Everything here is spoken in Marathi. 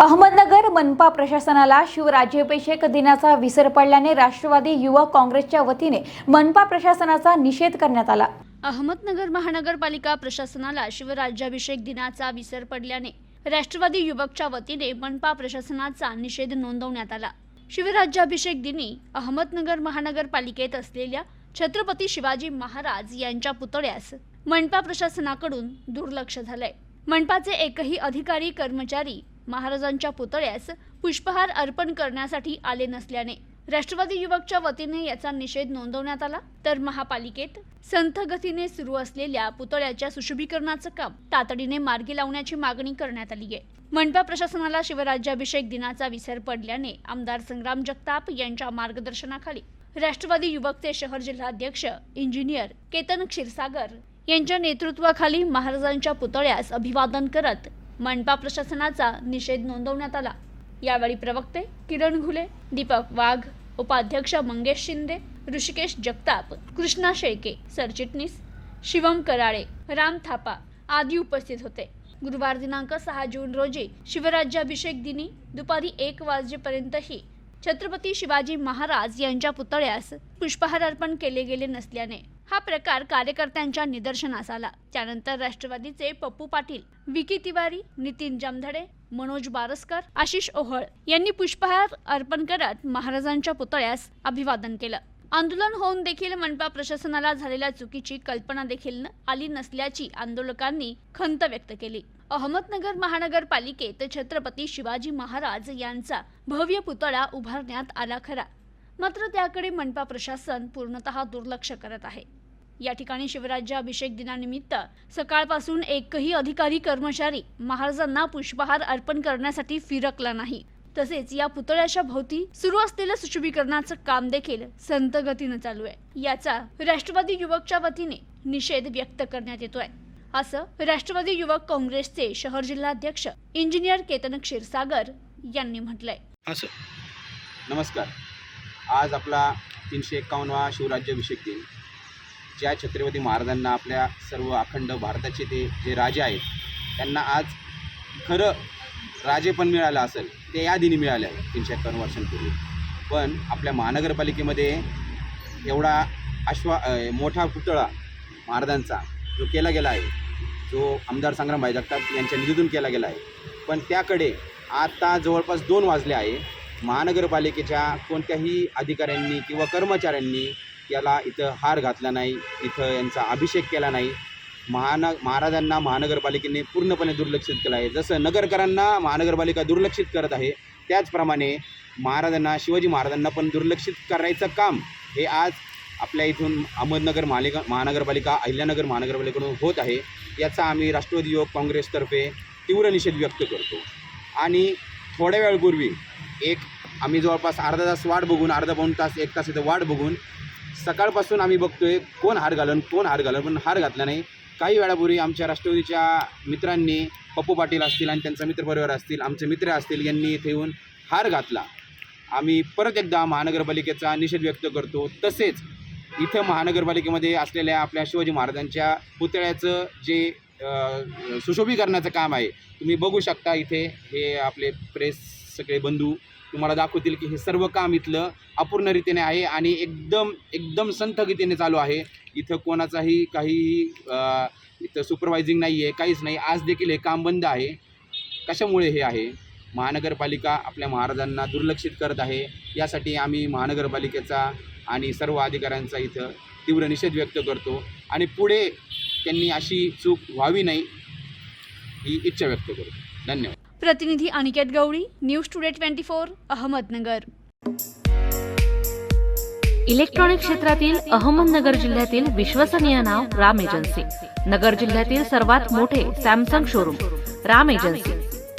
अहमदनगर मनपा प्रशासनाला शिवराज्याभिषेक दिनाचा विसर पडल्याने राष्ट्रवादी युवक काँग्रेसच्या वतीने मनपा प्रशासनाचा निषेध करण्यात आला. अहमदनगर महानगरपालिका प्रशासनाला शिवराज्याभिषेक दिनाचा विसर पडल्याने राष्ट्रवादी युवकच्या वतीने मनपा प्रशासनाचा निषेध नोंदवण्यात आला. शिवराज्याभिषेक दिनी अहमदनगर महानगरपालिकेत असलेल्या छत्रपती शिवाजी महाराज यांच्या पुतळ्यास मनपा प्रशासनाकडून दुर्लक्ष झालंय. मनपाचे एकही अधिकारी कर्मचारी महाराजांच्या पुतळ्यास पुष्पहार अर्पण करण्यासाठी आले नसल्याने राष्ट्रवादी युवकच्या वतीने याचा निषेध नोंदवण्यात आला. तर महापालिकेत संथ गतीने सुरू असलेल्या पुतळ्याच्या सुशोभीकरणाचं काम तातडीने मार्गी लावण्याची मागणी करण्यात आली आहे. मनपा प्रशासनाला शिवराज्याभिषेक दिनाचा विसर पडल्याने आमदार संग्राम जगताप यांच्या मार्गदर्शनाखाली राष्ट्रवादी युवकचे शहर जिल्हाध्यक्ष इंजिनियर केतन क्षीरसागर यांच्या नेतृत्वाखाली महाराजांच्या पुतळ्यास अभिवादन करत मनपा प्रशासनाचा निषेध नोंदवण्यात आला. यावेळी प्रवक्ते किरण घुले दीपक वाघ उपाध्यक्ष मंगेश शिंदे ऋषिकेश जगताप कृष्णा शेळके सरचिटणीस शिवम कराळे राम थापा आदी उपस्थित होते. गुरुवार दिनांक सहा जून रोजी शिवराज्याभिषेक दिनी दुपारी एक वाजेपर्यंतही छत्रपती शिवाजी महाराज यांच्या पुतळ्यास पुष्पहार अर्पण केले गेले नसल्याने हा प्रकार कार्यकर्त्यांच्या निदर्शनास आला. त्यानंतर राष्ट्रवादीचे पप्पू पाटील विकी तिवारी नितीन जामधडे मनोज बारसकर आशिष ओहळ यांनी पुष्पहार अर्पण करत महाराजांच्या पुतळ्यास अभिवादन केलं. आंदोलन होऊन देखील मनपा प्रशासनाला झालेल्या चुकीची कल्पना देखील आली नसल्याची आंदोलकांनी खंत व्यक्त केली. अहमदनगर महानगरपालिकेत छत्रपती शिवाजी महाराज यांचा भव्य पुतळा उभारण्यात आला खरा. मात्र त्याकडे मनपा प्रशासन पूर्णतः दुर्लक्ष करत आहे. या ठिकाणी शिवराज्याभिषेक दिनानिमित्त सकाळपासून एकही अधिकारी कर्मचारी महाराजांना पुष्पहार अर्पण करण्यासाठी फिरकला नाही. तसेच या पुतळ्याच्या भोवती सुरू असलेलं सुशोभीकरणाचं काम देखील संत गतीनं चालू आहे. याचा राष्ट्रवादी युवकच्या वतीने निषेध व्यक्त करण्यात येतोय. असं राष्ट्रवादी युवक काँग्रेसचे शहर जिल्हाध्यक्ष इंजिनियर केतन क्षीरसागर यांनी म्हटलंय. असं. नमस्कार. आज आपला तीनशे एक्कावन्नवा शिवराज्याभिषेक दिन. ज्या छत्रपती महाराजांना आपल्या सर्व अखंड भारताचे ते जे राजे आहेत त्यांना आज खरं राजे पण मिळालं असेल ते या दिनी मिळाले आहे तीनशे एक्कावन्न वर्षांपूर्वी. पण आपल्या महानगरपालिकेमध्ये एवढा अश्वा मोठा पुतळा महाराजांचा जो केला गेला आहे जो आमदार संग्रामभाई जगताप यांच्या निधीतून केला गेला आहे. पण त्याकडे आता जवळपास दोन वाजले आहे. महानगरपालिकेच्या कोणत्याही अधिकाऱ्यांनी किंवा कर्मचाऱ्यांनी याला इथं हार घातला नाही इथं यांचा अभिषेक केला नाही. महान महाराजांना महानगरपालिकेने पूर्णपणे दुर्लक्षित केलं आहे. जसं नगरकरांना महानगरपालिका दुर्लक्षित करत आहे त्याचप्रमाणे महाराजांना शिवाजी महाराजांना पण दुर्लक्षित करायचं काम हे आज आपल्या इथून अहमदनगर मालिका महानगरपालिका अहिल्यानगर महानगरपालिकेकडून होत आहे. याचा आम्ही राष्ट्रवादी युवक काँग्रेसतर्फे तीव्र निषेध व्यक्त करतो. आणि थोड्या वेळपूर्वी एक आम्ही जवळपास अर्धा तास वाट बघून अर्धा पाऊण तास एक तास इथं वाट बघून सकाळपासून आम्ही बघतोय कोण हार घालन कोण हार घालन पण हार घातला नाही. काही वेळापूर्वी आमच्या राष्ट्रवादीच्या मित्रांनी पप्पू पाटील असतील आणि त्यांचा मित्रपरिवार असतील आमचे मित्र असतील यांनी इथे येऊन हार घातला. आम्ही परत एकदा महानगरपालिकेचा निषेध व्यक्त करतो. तसेच इथं महानगरपालिकेमध्ये असलेल्या आपल्या शिवाजी महाराजांच्या पुतळ्याचं जे सुशोभीकरणाचं काम आहे तुम्ही बघू शकता इथे हे आपले प्रेस सगळे बंधू तुम्हाला दाखवतील की हे सर्व काम इथलं अपूर्ण रीतीने आहे आणि एकदम एकदम संथ गतीने चालू आहे. इथं कोणाचाही काही इथं सुपरवायझिंग नाही आहे काहीच नाही. आज देखील हे काम बंद आहे. कशामुळे हे आहे? महानगरपालिका आपल्या महाराजांना दुर्लक्षित करत आहे. यासाठी आम्ही महानगरपालिकेचा आणि सर्व अधिकाऱ्यांचा इथं तीव्र निषेध व्यक्त करतो आणि पुढे त्यांनी अशी चूक व्हावी नाही ही इच्छा व्यक्त करतो. धन्यवाद. प्रतिनिधी Aniket Gawali news today twenty four Ahmednagar. Electronic क्षेत्रातील अहमदनगर जिल्ह्यातील विश्वसनीय नाव राम एजन्सी. नगर जिल्ह्यातील सर्वात मोठे सॅमसंग शोरूम राम एजन्सी.